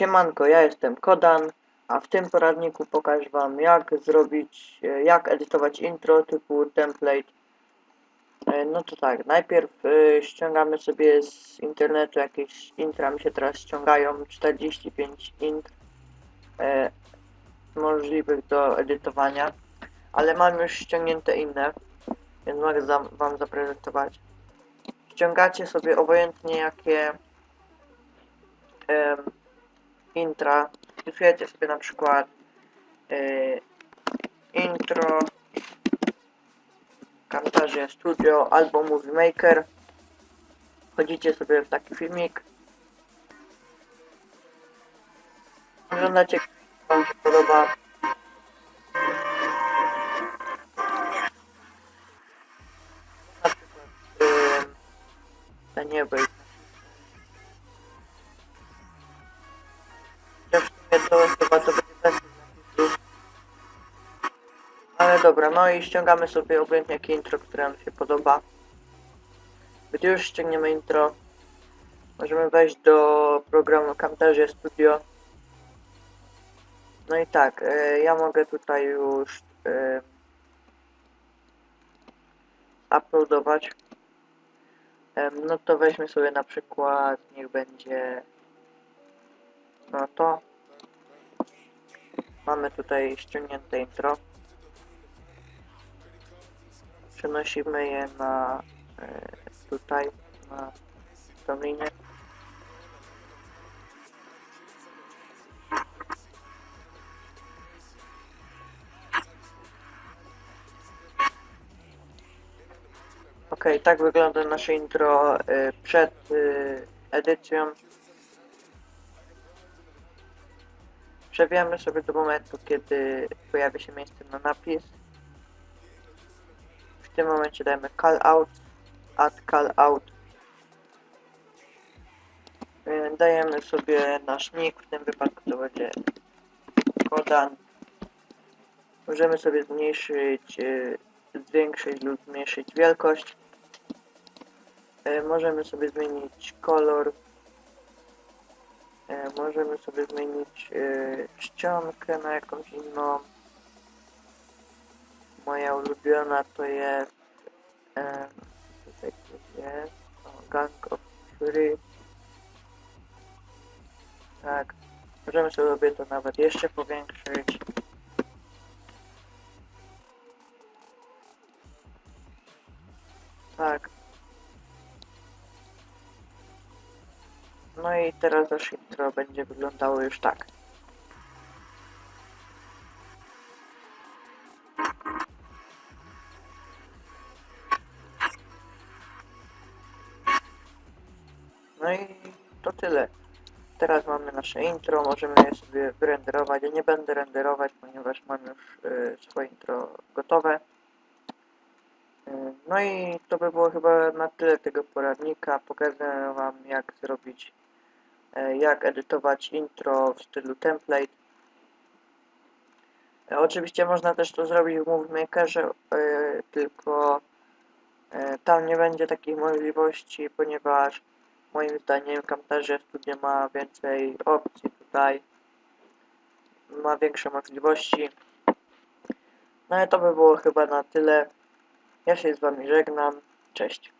Siemanko, ja jestem Kodan, a w tym poradniku pokażę Wam jak zrobić, e, jak edytować intro typu template. E, No to tak, najpierw e, ściągamy sobie z internetu jakieś intra, mi się teraz ściągają 45 intr możliwych do edytowania, ale mam już ściągnięte inne, więc mogę Wam zaprezentować. Ściągacie sobie obojętnie jakie intra, wpisujecie sobie na przykład y, intro Camtasia Studio albo Movie Maker. Wchodzicie sobie w taki filmik. Oglądacie wam się podoba. Na przykład y, to nie wyjdzie to chyba to będzie bez napisów. Ale dobra, no i ściągamy sobie obojętnie jakie intro, które nam się podoba. Gdy już ściągniemy intro, możemy wejść do programu Camtasia Studio. No i tak, e, ja mogę tutaj już e, uploadować. Em, no to weźmy sobie na przykład, niech będzie no to mamy tutaj ściągnięte intro. Przenosimy je na e, tutaj, na tą linię. Ok, tak wygląda nasze intro e, przed e, edycją. Przewijamy sobie do momentu, kiedy pojawi się miejsce na napis. W tym momencie dajemy call out, add call out. Yy, Dajemy sobie nasz nick, w tym wypadku to będzie kodan. Możemy sobie zmniejszyć, yy, zwiększyć lub zmniejszyć wielkość. Yy, Możemy sobie zmienić kolor możemy sobie zmienić e, czcionkę na jakąś inną. Moja ulubiona to jest e, tutaj jest o, Gang of Fury. Tak. Możemy sobie to nawet jeszcze powiększyć. No i teraz nasze intro będzie wyglądało już tak. No i to tyle. Teraz mamy nasze intro, możemy je sobie wyrenderować. Ja nie będę renderować, ponieważ mam już y, swoje intro gotowe. Y, No i to by było chyba na tyle tego poradnika. Pokażę Wam jak zrobić jak edytować intro w stylu template. E, Oczywiście można też to zrobić w Movie Makerze, e, tylko e, tam nie będzie takich możliwości, ponieważ moim zdaniem Camtasia Studio ma więcej opcji tutaj, ma większe możliwości. No i to by było chyba na tyle. Ja się z Wami żegnam. Cześć.